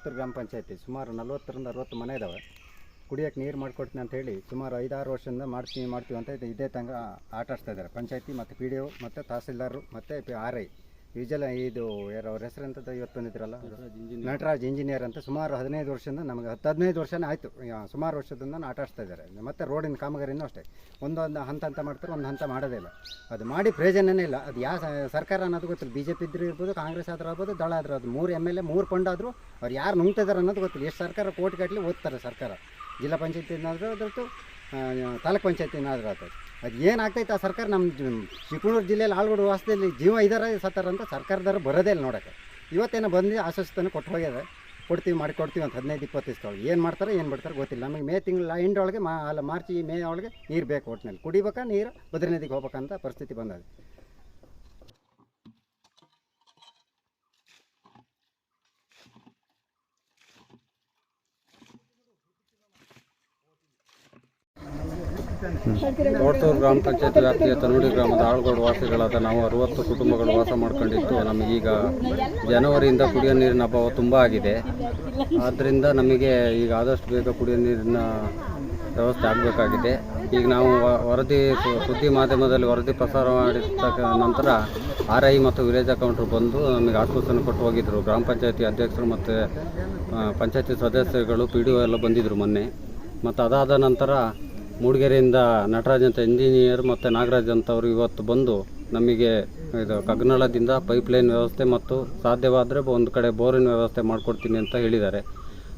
ಕೊತ್ತೂರು ಗ್ರಾಮ ಪಂಚಾಯತಿ ಸುಮಾರು ನಲ್ವತ್ತರಿಂದ ಅರವತ್ತು ಮನೆ ಇದ್ದಾವೆ ಕುಡಿಯೋಕೆ ನೀರು ಮಾಡಿಕೊಡ್ತೀನಿ ಅಂತ ಹೇಳಿ ಸುಮಾರು ಐದಾರು ವರ್ಷದಿಂದ ಮಾಡ್ತೀವಿ ಮಾಡ್ತೀವಿ ಅಂತ ಇದು ತಂಗ ಆಟ ಆಡ್ಸ್ತಾ ಇದ್ದಾರೆ ಪಂಚಾಯತಿ ಮತ್ತು ಪಿ ಡಿ ಒ, ಮತ್ತು ತಹಸೀಲ್ದಾರರು ಮತ್ತು ಪಿ ಆರ್ ಐ. ಯೂಜಲ್ ಇದು ಯಾರು ಅವ್ರ ಹೆಸರು ಅಂತ ಇವತ್ತು ಬಂದಿದ್ರಲ್ಲ? ನಟರಾಜ್ ಇಂಜಿನಿಯರ್. ಅಂತ ಸುಮಾರು ಹದಿನೈದು ವರ್ಷದಿಂದ ನಮಗೆ ಹತ್ತು ಹದಿನೈದು ವರ್ಷನೇ ಆಯಿತು. ಸುಮಾರು ವರ್ಷದಿಂದ ಆಟ ಆಡಿಸ್ತಾ ಇದ್ದಾರೆ. ಮತ್ತು ರೋಡಿನ ಕಾಮಗಾರಿನೂ ಅಷ್ಟೇ. ಒಂದೊಂದು ಹಂತ ಹಂತ ಮಾಡ್ತಾರೆ ಒಂದು ಹಂತ ಮಾಡೋದೇ ಇಲ್ಲ. ಅದು ಮಾಡಿ ಪ್ರಯೋಜನನೇ ಇಲ್ಲ. ಅದು ಯಾವ ಸರ್ಕಾರ ಅನ್ನೋದು ಗೊತ್ತಿಲ್ಲ. ಬಿ ಜೆ ಪಿ ಇದ್ರೂ ಇರ್ಬೋದು ಕಾಂಗ್ರೆಸ್ ಆದರೂ ಆಗ್ಬೋದು ದಳ ಆದರೂ ಅದು ಮೂರು ಎಂ ಎಲ್ ಎ ಮೂರು ಪಂಡಾದರೂ ಅವ್ರು ಯಾರು ನುಂಗ್ತಿದ್ದಾರೆ ಅನ್ನೋದು ಗೊತ್ತಿಲ್ಲ. ಎಷ್ಟು ಸರ್ಕಾರ ಕೋಟಿ ಕಟ್ಟಲಿ ಓದ್ತಾರೆ ಸರ್ಕಾರ. ಜಿಲ್ಲಾ ಪಂಚಾಯತಿನಾದರೂ ಅದ್ರದ್ದು ತಾಲೂಕು ಪಂಚಾಯತಿನಾದರೂ ಆಗ್ತದೆ ಅದು ಏನಾಗ್ತೈತೆ ಆ ಸರ್ಕಾರ? ನಮ್ಮ ಚಿಕ್ಕಮಗಳೂರು ಜಿಲ್ಲೆಯಲ್ಲಿ ಆಳ್ಗೋಡು ವಾಸದಲ್ಲಿ ಜೀವ ಇದಾರ ಸತ್ತಾರ ಅಂತ ಸರ್ಕಾರದವ್ರು ಬರೋದೇ ಇಲ್ಲ ನೋಡೋಕೆ ಇವತ್ತೇನೋ ಬಂದು ಆಶ್ವಾಸನೆ ಕೊಟ್ಟು ಹೋಗ್ಯದ ಕೊಡ್ತೀವಿ ಮಾಡಿ ಕೊಡ್ತೀವಿ ಅಂತ ಹದಿನೈದು ಇಪ್ಪತ್ತು ದಿವಸದೊಳಗೆ ಏನು ಮಾಡ್ತಾರೆ, ಏನು ಬಿಡ್ತಾರೆ ಗೊತ್ತಿಲ್ಲ. ನಮಗೆ ಮೇ ತಿಂಗಳ ಎಂಡ್ ಒಳಗೆ ಮಾ, ಅಲ್ಲ ಮಾರ್ಚ್ ಮೇ ಒಳಗೆ ನೀರು ಬೇಕು ಒಟ್ಟಿನಲ್ಲಿ ಕುಡಿಬೇಕಾ ನೀರು ಬದ್ರಿ ನದಿಗೆ ಹೋಗ್ಬೇಕಂತ ಪರಿಸ್ಥಿತಿ ಬಂದದೆ. ತೋಟೂರು ಗ್ರಾಮ ಪಂಚಾಯತ್ ವ್ಯಾಪ್ತಿಯ ತನುಡಿ ಗ್ರಾಮದ ಆಳ್ಗೋಡು ವಾಸಿಗಳಾದ ನಾವು ಅರವತ್ತು ಕುಟುಂಬಗಳು ವಾಸ ಮಾಡ್ಕೊಂಡಿದ್ದು ನಮಗೀಗ ಜನವರಿಯಿಂದ ಕುಡಿಯೋ ನೀರಿನ ಅಭಾವ ತುಂಬ ಆಗಿದೆ. ಆದ್ದರಿಂದ ನಮಗೆ ಈಗ ಆದಷ್ಟು ಬೇಗ ಕುಡಿಯೋ ನೀರಿನ ವ್ಯವಸ್ಥೆ ಆಗಬೇಕಾಗಿದೆ. ಈಗ ನಾವು ವರದಿ ಸುದ್ದಿ ಮಾಧ್ಯಮದಲ್ಲಿ ವರದಿ ಪ್ರಸಾರ ಮಾಡಿದ ನಂತರ ಆರ್ ಐ ಮತ್ತು ವಿಲೇಜ್ ಅಕೌಂಟ್ರು ಬಂದು ನಮಗೆ ಆಶ್ವಾಸನೆ ಕೊಟ್ಟು ಹೋಗಿದ್ದರು ಗ್ರಾಮ ಪಂಚಾಯತಿ ಅಧ್ಯಕ್ಷರು ಮತ್ತು ಪಂಚಾಯತಿ ಸದಸ್ಯರುಗಳು ಪಿ ಡಿ ಒ ಎಲ್ಲ ಬಂದಿದ್ದರು ಮೊನ್ನೆ. ಮತ್ತು ಅದಾದ ನಂತರ ಮೂಡಿಗೆರೆಯಿಂದ ನಟರಾಜ್ ಅಂತ ಇಂಜಿನಿಯರ್ ಮತ್ತು ನಾಗರಾಜ್ ಅಂತವರು ಇವತ್ತು ಬಂದು ನಮಗೆ ಇದು ಕಗ್ನಳದಿಂದ ಪೈಪ್ಲೈನ್ ವ್ಯವಸ್ಥೆ ಮತ್ತು ಸಾಧ್ಯವಾದರೆ ಒಂದು ಕಡೆ ಬೋರಿನ ವ್ಯವಸ್ಥೆ ಮಾಡಿಕೊಡ್ತೀನಿ ಅಂತ ಹೇಳಿದ್ದಾರೆ.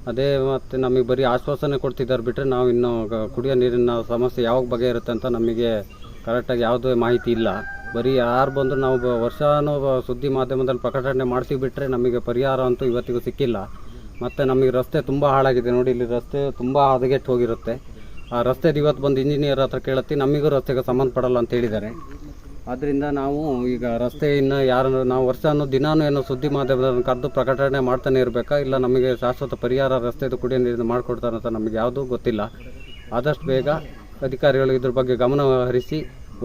ಅದೇ ಮತ್ತು ನಮಗೆ ಬರೀ ಆಶ್ವಾಸನೆ ಕೊಡ್ತಿದ್ದಾರೆ ಬಿಟ್ಟರೆ ನಾವು ಇನ್ನು ಕುಡಿಯೋ ನೀರಿನ ಸಮಸ್ಯೆ ಯಾವಾಗ ಬಗೆಹರುತ್ತೆ ಅಂತ ನಮಗೆ ಕರೆಕ್ಟಾಗಿ ಯಾವುದೇ ಮಾಹಿತಿ ಇಲ್ಲ. ಬರೀ ಯಾರು ಬಂದರೂ ನಾವು ಬ- ಸುದ್ದಿ ಮಾಧ್ಯಮದಲ್ಲಿ ಪ್ರಕಟಣೆ ಮಾಡಿಸಿ ಬಿಟ್ಟರೆ ನಮಗೆ ಪರಿಹಾರ ಅಂತೂ ಇವತ್ತಿಗೂ ಸಿಕ್ಕಿಲ್ಲ. ಮತ್ತು ನಮಗೆ ರಸ್ತೆ ತುಂಬ ಹಾಳಾಗಿದೆ. ನೋಡಿ ಇಲ್ಲಿ ರಸ್ತೆ ತುಂಬ ಹದಗೆಟ್ಟು ಹೋಗಿರುತ್ತೆ. ರಸ್ತೆದು ಇವತ್ತು ಬಂದು ಇಂಜಿನಿಯರ್ ಹತ್ರ ಕೇಳತ್ತಿ, ನಮಗೂ ರಸ್ತೆಗೆ ಸಂಬಂಧಪಡಲ್ಲ ಅಂತ ಹೇಳಿದ್ದಾರೆ. ಆದ್ದರಿಂದ ನಾವು ಈಗ ರಸ್ತೆಯನ್ನು ಯಾರು, ನಾವು ವರ್ಷನೂ ದಿನಾನು ಏನೋ ಸುದ್ದಿ ಮಾಧ್ಯಮದನ್ನು ಕರೆದು ಪ್ರಕಟಣೆ ಮಾಡ್ತಾನೆ ಇರಬೇಕಾ? ಇಲ್ಲ ನಮಗೆ ಶಾಶ್ವತ ಪರಿಹಾರ ರಸ್ತೆದು ಕುಡಿಯೋ ನೀರಿನ ಮಾಡಿಕೊಡ್ತಾರೆ ಅಂತ ನಮಗೆ ಯಾವುದೂ ಗೊತ್ತಿಲ್ಲ. ಆದಷ್ಟು ಬೇಗ ಅಧಿಕಾರಿಗಳು ಇದ್ರ ಬಗ್ಗೆ ಗಮನ ಹರಿಸಿ,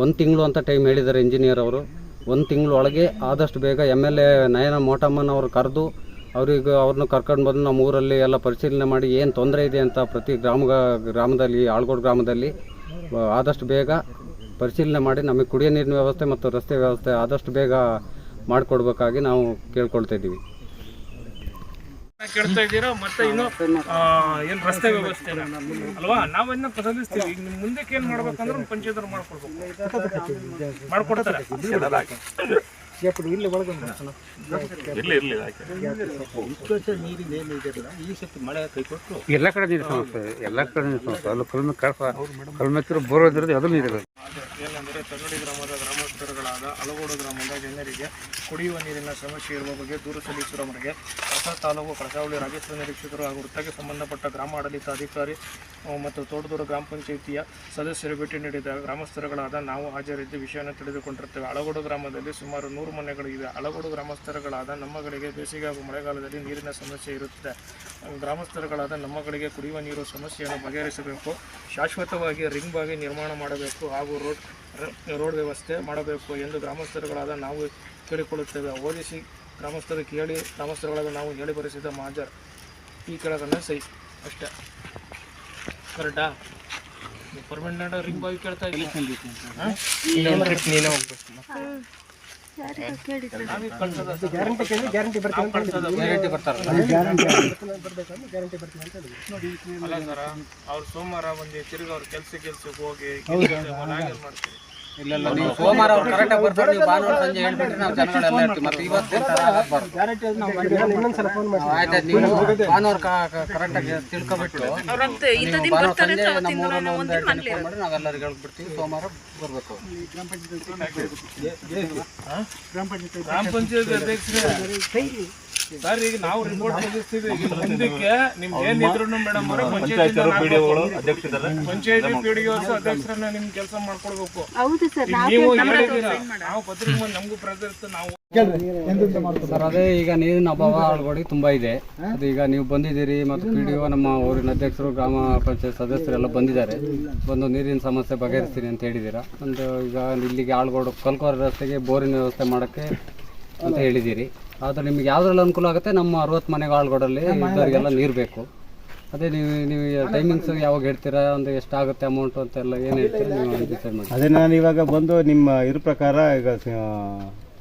ಒಂದು ತಿಂಗಳು ಅಂತ ಟೈಮ್ ಹೇಳಿದ್ದಾರೆ ಇಂಜಿನಿಯರ್ ಅವರು. ಒಂದು ತಿಂಗಳೊಳಗೆ ಆದಷ್ಟು ಬೇಗ ಎಂ ಎಲ್ ಎ ನಯನ ಮೋಟಮ್ಮನವರು ಕರೆದು ಅವ್ರಿಗೆ ಅವ್ರನ್ನ ಕರ್ಕೊಂಡು ಬಂದು ನಮ್ಮ ಊರಲ್ಲಿ ಎಲ್ಲ ಪರಿಶೀಲನೆ ಮಾಡಿ ಏನು ತೊಂದರೆ ಇದೆ ಅಂತ ಪ್ರತಿ ಗ್ರಾಮ ಗ್ರಾಮದಲ್ಲಿ, ಆಳ್ಗೋಡು ಗ್ರಾಮದಲ್ಲಿ ಆದಷ್ಟು ಬೇಗ ಪರಿಶೀಲನೆ ಮಾಡಿ ನಮಗೆ ಕುಡಿಯೋ ನೀರಿನ ವ್ಯವಸ್ಥೆ ಮತ್ತು ರಸ್ತೆ ವ್ಯವಸ್ಥೆ ಆದಷ್ಟು ಬೇಗ ಮಾಡಿಕೊಡ್ಬೇಕಾಗಿ ನಾವು ಕೇಳ್ಕೊಳ್ತಾ ಇದ್ದೀವಿ. ಕೇಳ್ತಾ ಇದ್ದೀರಾ? ಮತ್ತೆ ಇನ್ನು ಏನ್ ರಸ್ತೆ ವ್ಯವಸ್ಥೆ ಅಲ್ವಾ? ನಾವನ್ನ ಈಗ ಮುಂದಕ್ಕೆ ಏನ್ ಮಾಡ್ಬೇಕಂದ್ರೆ ಪಂಚಾಯತ್ ಮಾಡ್ಕೊಡ್ಬೇಕು. ಮಾಡ್ಕೊಡ್ತಾರೆ. ಎಲ್ಲ ಕಡೆ ನೀರು ಸಮಸ್ಯೆ ಎಲ್ಲ ಕಡೆ ನೀರು ಸಮಸ್ಯೆ. ಅಲ್ಲಿ ಕಲ್ಮ ಕಳ್ಸ ಬೋರ್ ಇರೋದು ಅದು ನೀರಿರೋದು. ಏನಂದ್ರೆ ತನ್ನಡಿ ಗ್ರಾಮದ ಗ್ರಾಮಸ್ಥರುಗಳಾದ ಅಲಗೋಡು ಗ್ರಾಮದ ಜನರಿಗೆ ಕುಡಿಯುವ ನೀರಿನ ಸಮಸ್ಯೆ ಇರುವ ಬಗ್ಗೆ ದೂರು ಸಲ್ಲಿಸಿರುವವರಿಗೆ ಹೊಸ ತಾಲೂಕು ಕಳಸಾವಳಿ ರಾಜಸ್ವ ನಿರೀಕ್ಷಕರು ಹಾಗೂ ವೃತ್ತಕ್ಕೆ ಸಂಬಂಧಪಟ್ಟ ಗ್ರಾಮ ಆಡಳಿತ ಅಧಿಕಾರಿ ಮತ್ತು ತೋಟದೂರು ಗ್ರಾಮ ಪಂಚಾಯಿತಿಯ ಸದಸ್ಯರು ಭೇಟಿ ನೀಡಿದ ಗ್ರಾಮಸ್ಥರುಗಳಾದ ನಾವು ಹಾಜರಿದ್ದು ವಿಷಯವನ್ನು ತಿಳಿದುಕೊಂಡಿರುತ್ತೇವೆ ಅಳಗೋಡು ಗ್ರಾಮದಲ್ಲಿ ಸುಮಾರು ನೂರು ಮನೆಗಳು ಇವೆ. ಅಳಗೋಡು ಗ್ರಾಮಸ್ಥರುಗಳಾದ ನಮ್ಮಗಳಿಗೆ ಬೇಸಿಗೆ ಹಾಗೂ ಮಳೆಗಾಲದಲ್ಲಿ ನೀರಿನ ಸಮಸ್ಯೆ ಇರುತ್ತದೆ. ಗ್ರಾಮಸ್ಥರುಗಳಾದ ನಮ್ಮಗಳಿಗೆ ಕುಡಿಯುವ ನೀರು ಸಮಸ್ಯೆಯನ್ನು ಬಗೆಹರಿಸಬೇಕು. ಶಾಶ್ವತವಾಗಿ ರಿಂಗ್ ಬಾವಿ ನಿರ್ಮಾಣ ಮಾಡಬೇಕು ಹಾಗೂ ರೋಡ್ ರೋಡ್ ವ್ಯವಸ್ಥೆ ಮಾಡಬೇಕು ಎಂದು ಗ್ರಾಮಸ್ಥರುಗಳಾದ ನಾವು ಕೇಳಿಕೊಳ್ಳುತ್ತೇವೆ. ಓದಿಸಿ ಗ್ರಾಮಸ್ಥರು ಕೇಳಿ ಗ್ರಾಮಸ್ಥರುಗಳಾದ ನಾವು ಹೇಳಿ ಬರೆಸಿದ ಮಾಜರ್ ಈ ಕೆಳಗನ್ನು ಸೈ ಅಷ್ಟೇ. ಕರೆಕ್ಟಾ? ಪರ್ಮನೆಂಟ್ ರಿಂಗ್ ಬಾವಿ ಕೇಳ್ತಾ ಇದ್ದೀನಿ ಗ್ಯಾರಂಟಿ ಬರ್ತಾರೆ. ಅಲ್ಲ ಸರ್ ಅವ್ರು ಸೋಮವಾರ ಬಂದು ತಿರುಗಿ ಅವ್ರ ಕೆಲಸ ಕೆಲ್ಸಕ್ಕೆ ಹೋಗಿ ಮಾಡ್ತೀವಿ ನೀವು ಸೋಮವಾರ ಅವ್ರು ಕರೆಕ್ಟಾಗಿ ಬರ್ತಾರೆ ನೀವು ಭಾನುವಾರ ಸಂಜೆ ಹೇಳ್ಬಿಟ್ರೆ ನಾವು ಜನಗಳೆಲ್ಲ ಇರ್ತೀವಿ. ಮತ್ತು ಇವತ್ತು ಆಯ್ತು ನೀವು ಭಾನುವಾರ ಕರೆಕ್ಟಾಗಿ ತಿಳ್ಕೊಬಿಟ್ಟು ನೀವು ಭಾನುವಾರ ಸಂಜೆ ನಮ್ಮ ಊರಲ್ಲಿ ಒಂದು ಎರಡು ಜನ ಫೋನ್ ಮಾಡಿ ನಾವೆಲ್ಲರಿಗೆ ಹೇಳ್ಬಿಡ್ತೀವಿ ಸೋಮವಾರ ಬರಬೇಕು. ಗ್ರಾಮ ಪಂಚಾಯತ್ ಅಧ್ಯಕ್ಷರೇ ಸರ್ ಈಗ ನಾವು ರಿಪೋರ್ಟ್ ಸಲ್ಲಿಸ್ತೀವಿ ಈಗ ಮುಂದಕ್ಕೆ ನಿಮ್ಗೆ ಏನಿದ್ರು ಮೇಡಮ್ ಅವರ ಪಂಚಾಯತ್ ಪಂಚಾಯತಿ ಪಿಡಿಒ ಅಧ್ಯಕ್ಷರನ್ನ ನಿಮ್ ಕೆಲಸ ಮಾಡ್ಕೊಡ್ಬೇಕು. ಹೌದು ಸರ್ ನೀವು ಹೇಳಿದ್ದೀರಾ ನಾವು ಪತ್ರಿಕೆ ಬಂದು ನಮಗೂ ಪ್ರೆಸರ್ ನಾವು ಸರ್ ಅದೇ ಈಗ ನೀರಿನ ಅಭಾವ ಆಳ್ಗೋಡಿ ತುಂಬಾ ಇದೆ. ಅದು ಈಗ ನೀವು ಬಂದಿದ್ದೀರಿ ಮತ್ತು ಪಿ ಡಿ ಒ ನಮ್ಮ ಊರಿನ ಅಧ್ಯಕ್ಷರು ಗ್ರಾಮ ಪಂಚಾಯತ್ ಸದಸ್ಯರೆಲ್ಲ ಬಂದಿದ್ದಾರೆ. ಬಂದು ನೀರಿನ ಸಮಸ್ಯೆ ಬಗೆಹರಿಸ್ತೀನಿ ಅಂತ ಹೇಳಿದ್ದೀರಾ. ಒಂದು ಈಗ ಇಲ್ಲಿಗೆ ಆಳ್ಗೋಡು ಕಲ್ಕೋರ ರಸ್ತೆಗೆ ಬೋರಿನ ವ್ಯವಸ್ಥೆ ಮಾಡೋಕ್ಕೆ ಅಂತ ಹೇಳಿದ್ದೀರಿ. ಆದರೆ ನಿಮ್ಗೆ ಯಾವ್ದ್ರಲ್ಲಿ ಅನುಕೂಲ ಆಗುತ್ತೆ? ನಮ್ಮ ಅರವತ್ತು ಮನೆಗೆ ಆಳ್ಗೋಡಲ್ಲಿ ಇದ್ದವರಿಗೆಲ್ಲ ನೀರು ಬೇಕು. ಅದೇ ನೀವು ನೀವು ಟೈಮಿಂಗ್ಸ್ ಯಾವಾಗ ಹೇಳ್ತೀರಾ? ಒಂದು ಎಷ್ಟಾಗುತ್ತೆ ಅಮೌಂಟ್ ಅಂತೆಲ್ಲ ಏನು ಹೇಳ್ತೀರಾ? ನೀವು ಡಿಸೈಡ್ ಮಾಡಿ. ಅದೇ ನಾನು ಇವಾಗ ಬಂದು ನಿಮ್ಮ ಇದ್ರ ಪ್ರಕಾರ ಈಗ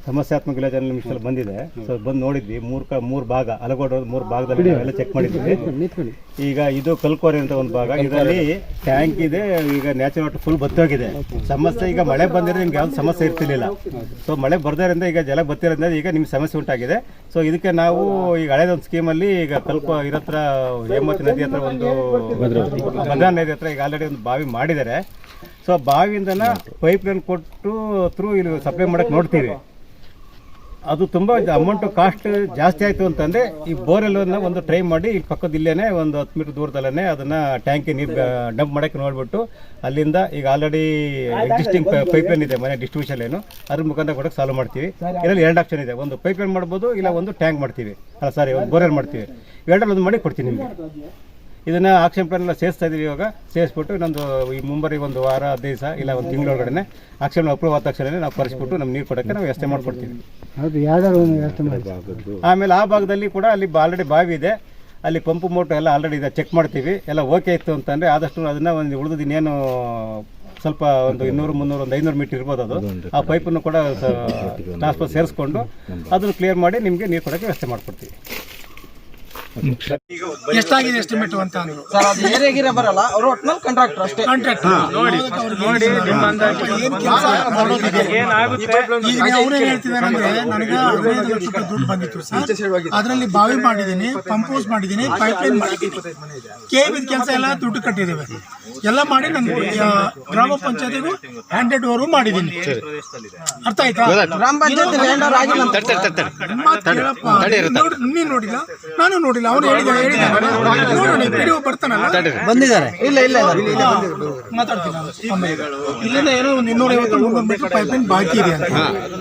ಸಮಸ್ಯಾತ್ಮಕ ವಿಲೇಜ್ ನಿಮಿಷದಲ್ಲಿ ಬಂದಿದೆ. ಸೊ ಬಂದು ನೋಡಿದ್ವಿ. ಮೂರು ಕ ಮೂರು ಭಾಗ ಅಲಗೋಡ ಮೂರು ಭಾಗದಲ್ಲಿ ಎಲ್ಲ ಚೆಕ್ ಮಾಡಿದ್ವಿ. ಈಗ ಇದು ಕಲ್ಕೋರಿ ಅಂತ ಒಂದು ಭಾಗ. ಇದರಲ್ಲಿ ಟ್ಯಾಂಕ್ ಇದೆ ಈಗ ನ್ಯಾಚುರಲ್ ವಾಟರ್ ಫುಲ್ ಬತ್ತೋಗಿದೆ. ಸಮಸ್ಯೆ ಈಗ ಮಳೆ ಬಂದಿರೋ ನಿಮ್ಗೆ ಯಾವ್ದು ಸಮಸ್ಯೆ ಇರ್ತಿರ್ಲಿಲ್ಲ. ಸೊ ಮಳೆ ಬರ್ದರಿಂದ ಈಗ ಜಲ ಬತ್ತಿರೋದ್ರಿಂದ ಈಗ ನಿಮ್ಗೆ ಸಮಸ್ಯೆ ಉಂಟಾಗಿದೆ. ಸೊ ಇದಕ್ಕೆ ನಾವು ಈಗ ಹಳೇದೊಂದು ಸ್ಕೀಮಲ್ಲಿ ಈಗ ಕಲ್ಕೋ ಇರತ್ರ ಹೇಮತ್ ನದಿ ಹತ್ರ ಒಂದು ಭದ್ರಾ ನದಿ ಹತ್ರ ಈಗ ಆಲ್ರೆಡಿ ಒಂದು ಬಾವಿ ಮಾಡಿದ್ದಾರೆ. ಸೊ ಬಾವಿಯಿಂದನ ಪೈಪ್ ಲೈನ್ ಕೊಟ್ಟು ಥ್ರೂ ಇಲ್ಲಿ ಸಪ್ಲೈ ಮಾಡಕ್ಕೆ ನೋಡ್ತೀವಿ. ಅದು ತುಂಬ ಅಮೌಂಟು ಕಾಸ್ಟ್ ಜಾಸ್ತಿ ಆಯಿತು ಅಂತಂದರೆ ಈ ಬೋರೆಲ್ಲನ್ನು ಒಂದು ಟ್ರೈ ಮಾಡಿ ಇಲ್ಲಿ ಪಕ್ಕದ ಇಲ್ಲೇನೆ ಒಂದು ಹತ್ತು ಮೀಟರ್ ದೂರದಲ್ಲೇ ಅದನ್ನು ಟ್ಯಾಂಕಿ ನೀರು ಡಂಪ್ ಮಾಡೋಕ್ಕೆ ನೋಡಿಬಿಟ್ಟು ಅಲ್ಲಿಂದ ಈಗ ಆಲ್ರೆಡಿ ಎಕ್ಸಿಸ್ಟಿಂಗ್ ಪೈಪ್ ಲೈನ್ ಇದೆ ಮನೆ ಡಿಸ್ಟ್ರಿಬ್ಯೂಷನ್ ಲೈನು ಅದ್ರ ಮುಖಾಂತರ ಕೊಡೋಕೆ ಸಾಲ್ವ್ ಮಾಡ್ತೀವಿ. ಇದರಲ್ಲಿ ಎರಡು ಆಪ್ಷನ್ ಇದೆ. ಒಂದು ಪೈಪ್ ಲೈನ್ ಮಾಡ್ಬೋದು, ಇಲ್ಲ ಒಂದು ಟ್ಯಾಂಕ್ ಮಾಡ್ತೀವಿ. ಅಲ್ಲ ಸಾರಿ ಒಂದು ಬೋರೆಲ್ ಮಾಡ್ತೀವಿ. ಎರಡರಲ್ಲಿ ಒಂದು ಮಾಡಿ ಕೊಡ್ತೀನಿ ನಿಮಗೆ. ಇದನ್ನು ಆಕ್ಷನ್ ಪ್ಲಾನ್ ಎಲ್ಲ ಸೇರಿಸ್ತಾ ಇದೀವಿ ಇವಾಗ. ಸೇರಿಸ್ಬಿಟ್ಟು ಇನ್ನೊಂದು ಈ ಮುಂಬರಿಗೆ ಒಂದು ವಾರ ಹದಿನೈದು ದಿವಸ ಇಲ್ಲ ಒಂದು ತಿಂಗಳೊಳಗಡೆ ಆಕ್ಷನ್ ಅಪ್ರೂವ್ ಆದ ತಕ್ಷಣ ನಾವು ಕರೆಸ್ಬಿಟ್ಟು ನಮ್ಮ ನೀರು ಕೊಡೋಕ್ಕೆ ನಾವು ವ್ಯವಸ್ಥೆ ಮಾಡಿಕೊಡ್ತೀವಿ. ಹೌದು ಯಾವ್ದಾದ್ರು ಒಂದು ವ್ಯವಸ್ಥೆ ಮಾಡಿ. ಆಮೇಲೆ ಆ ಭಾಗದಲ್ಲಿ ಕೂಡ ಅಲ್ಲಿ ಆಲ್ರೆಡಿ ಬಾವಿ ಇದೆ. ಅಲ್ಲಿ ಪಂಪು ಮೋಟರ್ ಎಲ್ಲ ಆಲ್ರೆಡಿ ಇದೆ ಚೆಕ್ ಮಾಡ್ತೀವಿ. ಎಲ್ಲ ಓಕೆ ಇತ್ತು ಅಂತಂದರೆ ಆದಷ್ಟು ಅದನ್ನು ಒಂದು ಉಳಿದು ಇನ್ನೇನು ಸ್ವಲ್ಪ ಒಂದು ಇನ್ನೂರು ಮುನ್ನೂರು ಒಂದು ಐನೂರು ಮೀಟರ್ ಇರ್ಬೋದು ಅದು. ಆ ಪೈಪನ್ನು ಕೂಡ ಟ್ರಾನ್ಸ್ಫರ್ ಸೇರಿಸ್ಕೊಂಡು ಅದನ್ನು ಕ್ಲಿಯರ್ ಮಾಡಿ ನಿಮಗೆ ನೀರು ಕೊಡೋಕ್ಕೆ ವ್ಯವಸ್ಥೆ ಮಾಡಿಕೊಡ್ತೀವಿ. ಎಷ್ಟಾಗಿದೆ ಎಸ್ಟಿಮೇಟ್ ಅಂತ ಅಂದ್ರು? ಸರ್ ಅದು ಏರಿಯಾ ಬರಲ್ಲ. ಅವರು ಒಟ್ನಲ್ಲಿ ಕಾಂಟ್ರಾಕ್ಟರ್ ಅಷ್ಟೇ. ಕಾಂಟ್ರಾಕ್ಟ್ ನೋಡಿ ನೋಡಿ ನಿಮ್ಮ ಅಂದಾಜು. ಏನ್ ಕೆಲಸ ಮಾಡೋದಿದೆ ಈಗ ಅವ್ರೇನ್ ಹೇಳ್ತಿದಾರೆ ಅಂದ್ರೆ ನನಗೆ ಹದಿನೈದು ಲಕ್ಷ ರೂಪಾಯಿ ದುಡ್ಡು ಬಂದಿತ್ತು ಸರ್. ಅದರಲ್ಲಿ ಬಾವಿ ಮಾಡಿದ್ದೀನಿ ಪಂಪ್ ಹೌಸ್ ಮಾಡಿದ್ದೀನಿ ಪೈಪ್ ಲೈನ್ ಮಾಡಿದ್ದೀನಿ. ಕೆ ಬಿದ್ ಕೆಲಸ ಎಲ್ಲ ದುಡ್ಡು ಕಟ್ಟಿದ್ದೇವೆ. ಎಲ್ಲ ಮಾಡಿ ನಾನು ಗ್ರಾಮ ಪಂಚಾಯತಿಗೂ ಹ್ಯಾಂಡೆಡ್ ಓವರ್ ಮಾಡಿದ್ದೀನಿ. ಅರ್ಥ ಆಯ್ತಾ? ಗ್ರಾಮ ಪಂಚಾಯತ್ ಅವ್ರು ಆಗಿಲ್ಲ ಅಂತ ಮಾತ್ ಕೇಳಪ್ಪ. ನೋಡ್- ನೀನ್ ನೋಡಿಲ್ಲ? ನಾನು ನೋಡಿಲ್ಲ. ಅವನು ಹೇಳಿದ ಹೇಳಿದ ನೋಡೋಣ ವಿಡಿಯೋ ಬರ್ತಾನಲ್ಲ? ಬಂದಿದ್ದಾರೆ. ಇಲ್ಲ ಇಲ್ಲ ಮಾತಾಡ್ತೀನಿ ನಾನು. ಆಮೇಲೆ ಇಲ್ಲಿಂದ ಏನೋ ಒಂದು ಇನ್ನೂರ ಐವತ್ತು ಮುನ್ನೂರು ಮೀಟರ್ ಪೈಪ್ ಲೈನ್ ಬಾಕಿ ಇದೆ ಅಂತ.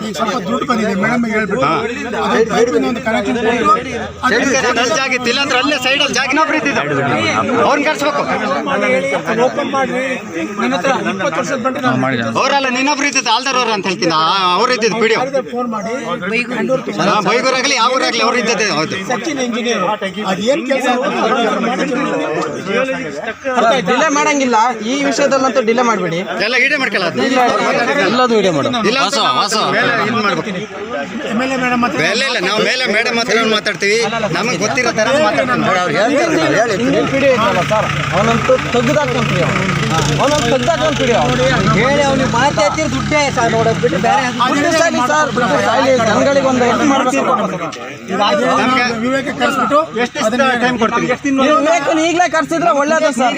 ಈಗ ಸ್ವಲ್ಪ ದುಡ್ಡು ಬಂದಿದೆ ಮೇಡಮ್ ಹೇಳ್ಬಿಟ್ಟು. ಅದು ಪೈಪ್ ಲೈನ್ ಒಂದು ಕನೆಕ್ಷನ್ ಕೊಟ್ಟು ಓಪನ್ ಮಾಡಿ ನನ್ನ ಹತ್ರ ಇಪ್ಪತ್ತು ವರ್ಷದ ಬಂದ್ರೆ ನಾನು ಅವರಲ್ಲ ನಿನ್ನೊಬ್ರು ಇದ್ದಿದ್ದು ಆಲ್ದಾರ್ ಅಂತ ಹೇಳ್ತೀನಿ. ಅವ್ರು ಇದ್ದಿದ್ದು ಬಿಡಿ ಫೋನ್ ಮಾಡಿ. ಬೈಗೂರಾಗಲಿ ಯಾವ ಊರಾಗಲಿ ಅವ್ರು ಇದ್ದದ್ದೇ ಹೌದು. ಸಚಿನ್ ಇಂಜಿನಿಯರ್ ಅದೇನ್ ಕೆಲಸ ಡಿಲೇ ಮಾಡಂಗಿಲ್ಲ ಈ ವಿಷಯದಲ್ಲಂತೂ ಡಿಲೇ ಮಾಡಬೇಡಿ. ಎಲ್ಲ ವಿಡಿಯೋ ಮಾಡ್ಕೊಳ್ಳ ಎಲ್ಲದೂ ವಿಡಿಯೋ ಮಾಡು ಇಲ್ಲ ಮಾಡ್ಬೇಕು. ನಾವು ಮೇಲೆ ಮೇಡಮ್ ಹತ್ರ ಮಾತಾಡ್ತೀವಿ. ನಮಗೆ ಗೊತ್ತಿರೋ ತರ ಮಾತಾಡ್ತೀವಿ. ಅವನಂತೂ ತೆಗ್ದಾಕೊಂತೀವಿ ಅವನಂತೂ ತೆಗ್ದಾಕೊಂತೀವಿ ಹೇಳಿ ಅವ್ನಿಗೆ ಮಾತಾಡ್ತಿರ್ ದುಡ್ಡೇ ಸರ್ ನೋಡೋದು ಬಿಟ್ಟು ಬೇರೆ ಸರ್ ಜನಗಳಿಗೆ ಒಂದು ಇದು ಮಾಡ್ಬೇಕು ವಿವೇಕ ಕರೆಸ್ಬಿಟ್ಟು ಟೈಮ್ ಕೊಡ್ತೀವಿ. ನೀವು ವಿವೇಕನ್ ಈಗಲೇ ಕರ್ಸಿದ್ರೆ ಒಳ್ಳೇದ ಸರ್.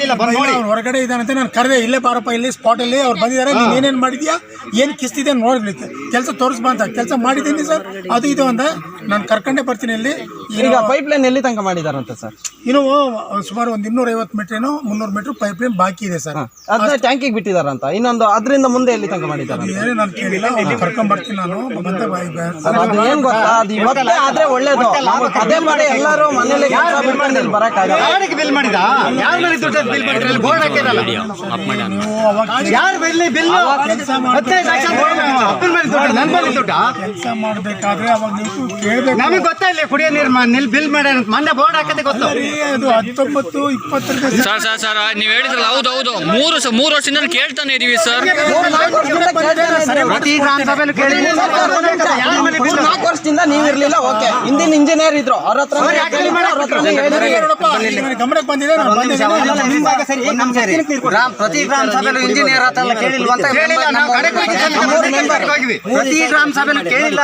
ಹೊರಗಡೆ ಇದಾನಂತೆ ನಾನು ಕರೆದೆ ಇಲ್ಲೇ ಬಾರಪ್ಪ ಇಲ್ಲಿ ಸ್ಪಾಟ್ ಅಲ್ಲಿ ಅವ್ರು ಬಂದಿದ್ದಾರೆ ನೀನ್ ಏನೇನ್ ಮಾಡಿದ್ಯಾ ಏನ್ ಕಿಸ್ತಿದೆ ನೋಡಿ ಕೆಲಸ ತೋರಿಸ್ಬಾ ಅಂತ. ಕೆಲಸ ಮಾಡಿದ್ದೀನಿ ಸರ್. ಅದು ಇದು ಅಂತ ನಾನು ಕರ್ಕೊಂಡೇ ಬರ್ತೀನಿ ಇಲ್ಲಿ. ಈಗ ಪೈಪ್ ಲೈನ್ ಎಲ್ಲಿ ತನಕ ಮಾಡಿದಾರಂತೆ ಸರ್? ಇನ್ನು ಸುಮಾರು ಒಂದು ಇನ್ನೂರ ಐವತ್ತು ಮೀಟರ್ ಏನೋ ಮುನ್ನೂರು ಮೀಟರ್ ಪೈಪ್ ಲೈನ್ ಬಾಕಿ ಇದೆ ಸರ್. ಅದನ್ನ ಟ್ಯಾಂಕಿಗೆ ಬಿಟ್ಟಿದಾರಂತ. ಇನ್ನೊಂದು ಅದರಿಂದ ಮುಂದೆ ಎಲ್ಲಿ ತನಕ ಮಾಡಿದ್ದಾರೆ ಏನು ನಾನು ಕೇಳಿಲ್ಲ ಅವ್ನು ಕರ್ಕೊಂಡ್ ಬರ್ತೀನಿ ನಾನು ಮತ್ತೆ ಬಾಯ್ ಅದು ಏನ್ ಗೊತ್ತಾ? ಅದು ಇವತ್ತೇ ಆದ್ರೆ ಒಳ್ಳೇದು. ನಾವು ಪದೇ ಎಲ್ಲರೂ ಮನೇಲಿ ಕೆಲಸ ಬಿಟ್ಕೊಂಡು ಇಲ್ಲಿ ಬರಕ್ಕಾಗಲ್ಲ ಯಾರಿಗೆ ಬಿಲ್ ಮಾಡಿದ ಯಾರು ದುಡ್ಡು ಬಿಲ್ ಬೋರ್ಡ್ ಹಾಕಿರಲ್ಲ ನೀವು ಅವಾಗ ಯಾರು ಬಿಲ್ ಬಿಲ್ ಕೆಲಸ ಹತ್ತೈದು ಲಕ್ಷ ಅಪ್ಪನ ಮೇಲೆ ದುಡ್ಡು ನನ್ನ ಮೇಲೆ ದುಡ್ಡ? ಕೆಲಸ ಮಾಡ್ಬೇಕಾದ್ರೆ ಅವಾಗ ನೀವು ಕೇಳ್ಬೇಕು. ನಮಗೆ ಗೊತ್ತಾ ಇಲ್ಲ ಕುಡಿಯೋ ನೀರು ನಿಲ್ ಬಿಲ್ ಮಾಡ್ಯಾರ ಅಂತ? ಮೊನ್ನೆ ಬೋರ್ಡ್ ಹಾಕದೆ ಗೊತ್ತು. ಸರಿ, ಅದು ಹತ್ತೊಂಬತ್ತು ಸರ್ ಸರ್ ಸರ್ ನೀವು ಹೇಳಿದ್ರಲ್ಲ ಹೌದು ಹೌದು. ಮೂರು ಸ- ಮೂರು ವರ್ಷದಿಂದ ಕೇಳ್ತಾನೆ ಇದೀವಿ ಸರ್. ಪ್ರತಿ ಗ್ರಾಮ ಸಭೆಯಲ್ಲಿ ನಾಲ್ಕು ವರ್ಷದಿಂದ ನೀವ್ ಇರ್ಲಿಲ್ಲ ಓಕೆ. ಹಿಂದಿನ ಇಂಜಿನಿಯರ್ ಇದ್ರು. ಅವ್ರ ಹತ್ರ ಗಮನಕ್ಕೆ ಬಂದಿದೆ ಗ್ರಾಮ ಪ್ರತಿ ಗ್ರಾಮ ಸಭೆಯಲ್ಲಿ ಇಂಜಿನಿಯರ್ ಹತ್ರ ಕೇಳಿಲ್ವ ಅಂತ ಕೇಳಿಲ್ಲ ನಾವು ಕಡೆ ಹೋಗಿವಿ ಪ್ರತಿ ಗ್ರಾಮ ಸಭೆಯಲ್ಲಿ ಕೇಳಿಲ್ಲ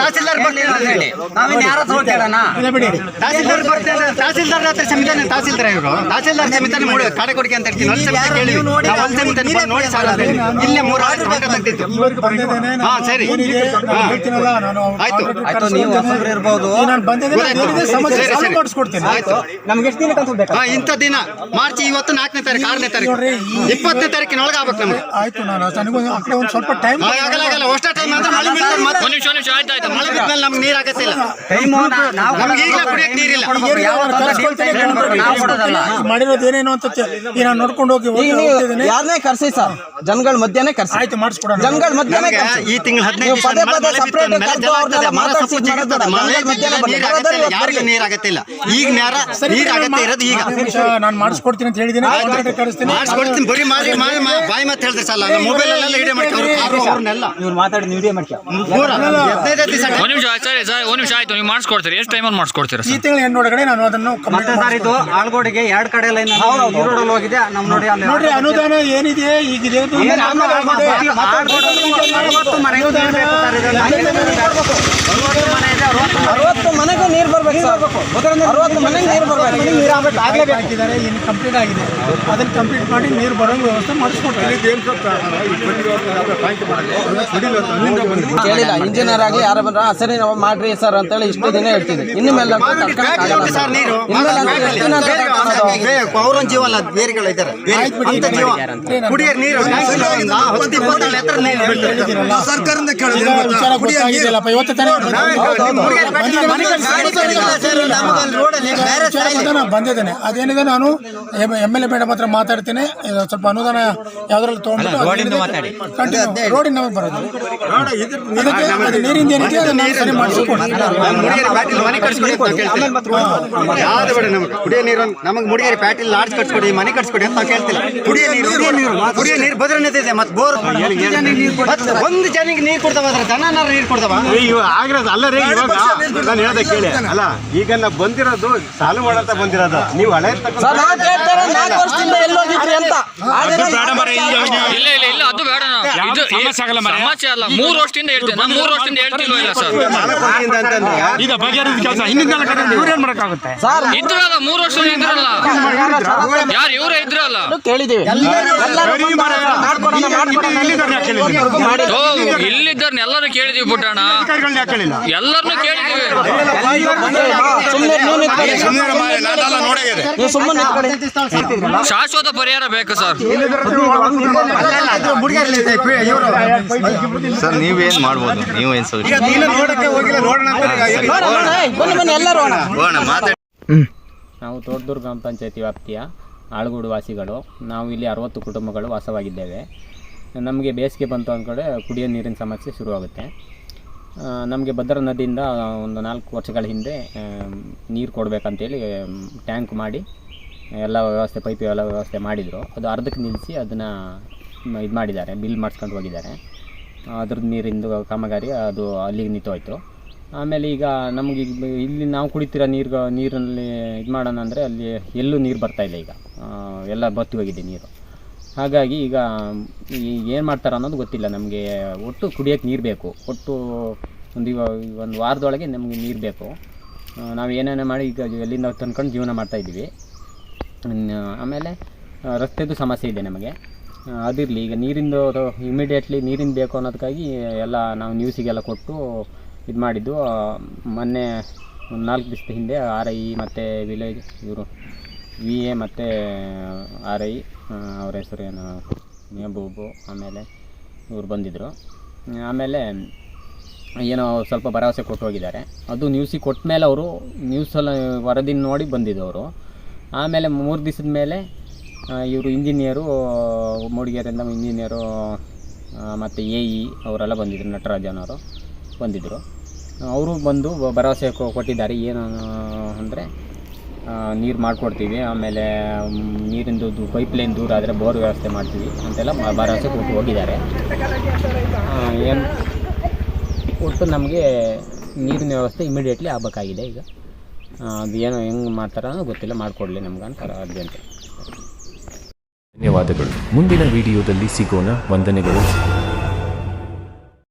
ತಹಸೀಲ್ದಾರ್ ಬರ್ಲಿಲ್ಲ ಅಂತ ಹೇಳಿ. ನಾವೇನ್ ಯಾರ ಹತ್ರ ಇಲ್ಲ ತಹಸೀಲ್ದಾರ್ ಬರ್ತಾರೆ ತಹಸೀಲ್ದಾರ್ ಹತ್ರ ಸಮಿತಾನೆ ತಹಸೀಲ್ದಾರ್ ಇವರು ತಹಸೀಲ್ದಾರ್ ಸಮಿತಾನೆ ಮಾಡಿ ಕಡೆ ಕೊಡಿಕೆ ಅಂತ ಹೇಳ್ತೀನಿ. ಒಂದು ಸಮಿತಿ ಕೇಳಿ. ನಾವು ಅಲ್ಲಿ ನೋಡಿ ಸಾಲ ಅಂತ ಹೇಳಿ ಇಲ್ಲೇ ಮೂರು ಆರು ಗಂಟೆ ತೆಗ್ದಿತ್ತು ಇವತ್ತು ಬಂದಿದ್ದೇನೆ ನಾನು ಹಾ, ಸರಿ. ಏನಿದೆ ನಾನು ಹೇಳ್ತೀನಲ್ಲ ನಾನು ಆಯ್ತು. ಆಯ್ತು ನೀವು ಹೊಸಬ್ರು ಇರ್ಬೋದು ನಾನು ಬಂದಿದ್ದೇನೆ ಏನಿದೆ ಸಮಸ್ಯೆ ಸರಿ, ಸಾಲ್ವ್ ಸರಿ. ಆಯ್ತು ನಮ್ಗೆ ಎಷ್ಟು ದಿನ ಕನ್ಸಲ್ ಬೇಕಾ ಹಾ ಇಂಥ ದಿನ ಮಾರ್ಚ್ ಇವತ್ತು ನಾಲ್ಕನೇ ತಾರೀಕು ಆರನೇ ತಾರೀಕು ಇಪ್ಪತ್ತನೇ ತಾರೀಕಿನೊಳಗೆ ಆಗ್ಬೇಕು ನಮ್ಗೆ ಆಯ್ತು ನಾನು ನನಗೊಂದು ಆ ಕಡೆ ಒಂದು ಸ್ವಲ್ಪ ಟೈಮ್ ಆಗಲ್ಲ ಆಗಲ್ಲ ಅಷ್ಟೇ ಟೈಮ್ ಅಂದ್ರೆ ಮಳೆ ಬೀಳ್ತದೆ ಮತ್ತೆ ನಿಮಿಷ ಒಂದ್ ನಿಮಿಷ ಆಯ್ತು ಆಯ್ತು ಮಳೆ ಬಿದ್ಮೇಲೆ ನಮ್ಗೆ ನೀರು ಆಗತ್ತಿಲ್ಲ ನಮ್ಗೆ ಈಗಲೇ ಕುಡಿಯಕ್ಕೆ ನೀರಿಲ್ಲ ಮಾಡಿರೋದು ಏನೇನು ಅಂತ ನಾನು ನೋಡ್ಕೊಂಡು ಹೋಗಿ ಯಾರನ್ನೇ ಕರ್ಸಿ ಸರ್ ಜನಗಳ ಮಧ್ಯನೇ ಕರ್ಸಿ. ಆಯ್ತು ಮಾಡಿಸ್ಕೊಡೋಣ. ಮಧ್ಯನೇ ಕರ್ಸಿ. ಈ ತಿಂಗಳು ಹದಿನೈದು ಪದೇ ಪದೇ ಕರ್ದು ಅವ್ರನ್ನೆಲ್ಲ ಮಾತಾಡ್ಸಿ. ನೀರ್ ಆಗತ್ತಿಲ್ಲ ಈಗ ನೇರ ನೀರ್ ಆಗತ್ತೆ ಇರೋದು ಈಗ. ನಾನು ಮಾಡಿಸ್ಕೊಡ್ತೀನಿ ಅಂತ ಹೇಳಿದ್ದೀನಿ ಮಾಡಿಸ್ಕೊಡ್ತೀನಿ. ಬರೀ ಮಾಡಿ ಮಾಡಿ ಬಾಯಿ ಮತ್ತೆ ಹೇಳಿದ್ರೆ ಸಲ್ಲ ಮೊಬೈಲ್ ಅಲ್ಲೆಲ್ಲ ವಿಡಿಯೋ ಮಾಡ್ಕೊಂಡು ಅವ್ರನ್ನೆಲ್ಲ. ಇವ್ರು ಮಾತಾಡಿ ವಿಡಿಯೋ ಮಾಡ್ಕೊ ಪೂರ ಹದಿನೈದು ದಿವಸ ಒಂದ್ ನಿಮಿಷ ಸರಿ ಸರ್ ಒಂದ್ ನಿಮಿಷ ಆಯ್ತು. ನೀವು ಮಾಡಿಸ್ಕೊಡ್ತೀರಿ. ಎಷ್ಟು ಟೈಮಲ್ಲಿ ಮಾಡಿಸ್ಕೊಡ್ತೀರಾ ಈ ತಿಂಗಳು ಹೆಣ್ಣೊಳಗಡೆ ನಾನು ಅದನ್ನು ಆಳ್ಗೋಡಿಗೆ ಎರಡು ಕಡೆ ಲೈನ್ ಹೋಗಿದೆ. ನಮ್ ನೋಡಿ ಅಲ್ಲಿ ನೋಡ್ರಿ ಅನುದಾನ ಏನಿದೆ ಈಗಿದೆ ಅದು ಅರವತ್ತು ಮನೆಗೂ ನೀರು ಬರ್ಬೇಕು ಅರವತ್ತು ಮನೆಗೆ ನೀರು ಬರ್ಬೇಕು. ಹಾಕಿದ್ದಾರೆ ಇನ್ನು ಕಂಪ್ಲೀಟ್ ಆಗಿದೆ. ಅದನ್ನ ಕಂಪ್ಲೀಟ್ ಮಾಡಿ ನೀರು ಬರೋ ವ್ಯವಸ್ಥೆ ಮಾಡಿಸ್ಕೊಡ್ತಾರೆ. ಕೇಳಿಲ್ಲ ಇಂಜಿನಿಯರ್ ಆಗಲಿ ಯಾರ ಬಂದ್ರ "ಆ, ಸರಿ ನಾವು ಮಾಡ್ರಿ ಸರ್ ಅಂತೇಳಿ ಇಷ್ಟು ದಿನ ಹೇಳ್ತಿದ್ವಿ. ಇನ್ನು ಮೇಲೆ ಅಂತೂ ತಡ್ಕೊಳಕ್ ಬೇರೆಗಳಿದ್ದಾರೆ ಸರ್ ನೀರು ಸರ್ಕಾರದಿಂದ ಬಂದಿದ್ದೇನೆ. ಅದೇನಿದೆ ನಾನು ಎಂ ಎಲ್ ಎ ಮೇಡಮ್ ಹತ್ರ ಮಾತಾಡ್ತೀನಿ. ಸ್ವಲ್ಪ ಅನುದಾನ ಯಾವ್ದ್ರಲ್ಲಿ ತಗೊಂಡ್ಬಿಟ್ಟು ರೋಡ್ ರೋಡಿನ ನಮಗೆ ಬರೋದು. ಅದಕ್ಕೆ ಅದು ನೀರಿಂದ ಏನಿದೆ ಅದನ್ನ ಸರಿ ಕುಡಿಯೋ ನೀರು ನಮಗೆ ಮುಡಿಗೇರಿ ಪ್ಯಾಟಿಲ್ ಲಾಡ್ಜ್ ಕಟ್ಸ್ಕೊಡಿ ಮನೆ ಕಟ್ಸ್ಕೊಡಿ ಅಂತ ನಾವು ಕೇಳ್ತಿಲ್ಲ. ಕುಡಿಯೋ ನೀರು ಕುಡಿಯೋ ನೀರು ಭದ್ರನೇ ಇದೆ ಮತ್ತೆ ಬೋರ್ ಮತ್ತೆ ಒಂದು ಜನಿಗೆ ನೀರು ಕೊಡ್ತಾವ ಅದ್ರ ದನನಾರ ನೀರು ಕೊಡ್ತಾವ? ಆಗಿರೋದು ಅಲ್ಲ ರೀ ಇವಾಗ ನಾನು ಹೇಳ್ದೆ ಕೇಳಿ. ಅಲ್ಲ ಈಗ ನಾವು ಬಂದಿರೋದು ಸಾಲು ಮಾಡಂತ ಬಂದಿರೋದು. ನೀವು ಹಳೆ ಅಂತ ಇಲ್ಲ ಇಲ್ಲ ಇಲ್ಲ ಅದು ಬೇಡ. ಇದು ಸಮಸ್ಯೆ ಅಲ್ಲ ಮೂರು ವರ್ಷದಿಂದ ಹೇಳ್ತೀನಿ ನಾನು ಮೂರು ವರ್ಷದಿಂದ ಹೇಳ್ತಿಲ್ವ ಇಲ್ಲ ಸರ್ ಈಗ ಬಗೆಹರಿದ ಕೆಲಸ ಹಿಂದಿನ ಇವ್ರೇನ್ ಮಾಡಕ್ಕಾಗುತ್ತೆ ಸರ್ ಇದ್ರಲ್ಲ ಮೂರು ವರ್ಷದಿಂದ ಇದ್ರಲ್ಲ ಯಾರು ಇವರೇ ಇದ್ರಲ್ಲ ಕೇಳಿದೀವಿ ಎಲ್ಲರೂ ಓ ಕೇಳಿದೀವಿ ಪುಟ್ಟಣ್ಣ ಅಧಿಕಾರಿಗಳನ್ನ ಯಾಕೆ ಎಲ್ಲರನ್ನೂ ಕೇಳಿದೀವಿ ಸುಮ್ಮನೆ ನೀವು ಸುಮ್ಮನೆ ನಿಂತ್ಕೊಳ್ಳಿ. ಶಾಶ್ವತ ಪರಿಹಾರ ಬೇಕು ಸರ್. ಸರ್ ನೀವೇನ್ ಮಾಡ್ಬೋದು? ನೀವೇನ್ ನಾವು ತೋಟದೂರು ಗ್ರಾಮ ಪಂಚಾಯತಿ ವ್ಯಾಪ್ತಿಯ ಆಳ್ಗೂಡು ವಾಸಿಗಳು. ನಾವು ಇಲ್ಲಿ ಅರವತ್ತು ಕುಟುಂಬಗಳು ವಾಸವಾಗಿದ್ದೇವೆ. ನಮಗೆ ಬೇಸಿಗೆ ಬಂತು ಅಂದ್ಕಡೆ ಕುಡಿಯೋ ನೀರಿನ ಸಮಸ್ಯೆ ಶುರುವಾಗುತ್ತೆ. ನಮಗೆ ಭದ್ರಾ ನದಿಯಿಂದ ಒಂದು ನಾಲ್ಕು ವರ್ಷಗಳ ಹಿಂದೆ ನೀರು ಕೊಡಬೇಕಂತೇಳಿ ಟ್ಯಾಂಕ್ ಮಾಡಿ ಎಲ್ಲ ವ್ಯವಸ್ಥೆ ಪೈಪ್ ಎಲ್ಲ ವ್ಯವಸ್ಥೆ ಮಾಡಿದರು. ಅದು ಅರ್ಧಕ್ಕೆ ನಿಲ್ಲಿಸಿ ಅದನ್ನು ಇದು ಮಾಡಿದ್ದಾರೆ ಬಿಲ್ ಮಾಡಿಸ್ಕೊಂಡು ಹೋಗಿದ್ದಾರೆ. ಅದ್ರದ್ದು ನೀರಿಂದು ಕಾಮಗಾರಿ ಅದು ಅಲ್ಲಿಗೆ ನಿಂತೋಯ್ತು. ಆಮೇಲೆ ಈಗ ನಮಗೆ ಇಲ್ಲಿ ನಾವು ಕುಡಿತಿರೋ ನೀರು ನೀರಲ್ಲಿ ಇದು ಮಾಡೋಣ ಅಂದರೆ ಅಲ್ಲಿ ಎಲ್ಲೂ ನೀರು ಬರ್ತಾಯಿಲ್ಲ ಈಗ. ಎಲ್ಲ ಬತ್ತಿ ಹೋಗಿದೆ ನೀರು. ಹಾಗಾಗಿ ಈಗ ಏನು ಮಾಡ್ತಾರೆ ಅನ್ನೋದು ಗೊತ್ತಿಲ್ಲ ನಮಗೆ. ಒಟ್ಟು ಕುಡಿಯೋಕ್ಕೆ ನೀರು ಬೇಕು. ಒಟ್ಟು ಒಂದು ಇವಾಗ ಒಂದು ವಾರದೊಳಗೆ ನಮಗೆ ನೀರು ಬೇಕು. ನಾವು ಏನೇನೋ ಮಾಡಿ ಈಗ ಎಲ್ಲಿಂದ ತಂದ್ಕೊಂಡು ಜೀವನ ಮಾಡ್ತಾಯಿದ್ದೀವಿ ಆಮೇಲೆ ರಸ್ತೆದು ಸಮಸ್ಯೆ ಇದೆ ನಮಗೆ. ಅದಿರಲಿ, ಈಗ ನೀರಿಂದು ಇಮಿಡಿಯೇಟ್ಲಿ ನೀರಿನ ಬೇಕು ಅನ್ನೋದಕ್ಕಾಗಿ ಎಲ್ಲ ನಾವು ನ್ಯೂಸಿಗೆಲ್ಲ ಕೊಟ್ಟು ಇದು ಮಾಡಿದ್ದು. ಮೊನ್ನೆ ಒಂದು ನಾಲ್ಕು ದಿವಸದ ಹಿಂದೆ ಆರ್ ಐ ಮತ್ತು ವಿಲೇಜ್ ಇವರು ವಿ ಎ ಮತ್ತು ಆರ್ ಐ ಅವ್ರ ಹೆಸರು ಏನು ಆಮೇಲೆ ಇವರು ಬಂದಿದ್ದರು ಆಮೇಲೆ ಏನೋ ಸ್ವಲ್ಪ ಭರವಸೆ ಕೊಟ್ಟು ಹೋಗಿದ್ದಾರೆ. ಅದು ನ್ಯೂಸಿಗೆ ಕೊಟ್ಟ ಮೇಲೆ ಅವರು ನ್ಯೂಸಲ್ಲಿ ವರದಿ ನೋಡಿ ಬಂದಿದ್ದವರು ಆಮೇಲೆ ಮೂರು ದಿವಸದ ಮೇಲೆ ಇವರು ಇಂಜಿನಿಯರು ಮೂಡಿಗೆರೆಯಿಂದ ಇಂಜಿನಿಯರು ಮತ್ತು ಎ ಇ ಅವರೆಲ್ಲ ಬಂದಿದ್ದರು ನಟರಾಜನವರು ಬಂದಿದ್ದರು ಅವರು ಬಂದು ಭರವಸೆ ಕೊಟ್ಟಿದ್ದಾರೆ, ಏನು ಅಂದರೆ ನೀರು ಮಾಡಿಕೊಡ್ತೀವಿ, ಆಮೇಲೆ ನೀರಿಂದು ಪೈಪ್ ಲೈನ್ ದೂರ ಆದರೆ ಬೋರ್ ವ್ಯವಸ್ಥೆ ಮಾಡ್ತೀವಿ ಅಂತೆಲ್ಲ ಭರವಸೆ ಕೊಟ್ಟು ಹೋಗಿದ್ದಾರೆ. ಏನು, ಒಟ್ಟು ನಮಗೆ ನೀರಿನ ವ್ಯವಸ್ಥೆ ಇಮಿಡಿಯೇಟ್ಲಿ ಆಗಬೇಕಾಗಿದೆ ಈಗ. ಅದು ಏನು ಹೆಂಗೆ ಮಾಡ್ತಾರೋ ಗೊತ್ತಿಲ್ಲ ಮಾಡಿಕೊಡ್ಲಿ ನಮ್ಗೆ ಅಂತಾರೆ ಅರ್ಜೆಂಟ್ ಧನ್ಯವಾದಗಳು. ಮುಂದಿನ ವಿಡಿಯೋದಲ್ಲಿ ಸಿಗೋಣ. ವಂದನೆಗಳು.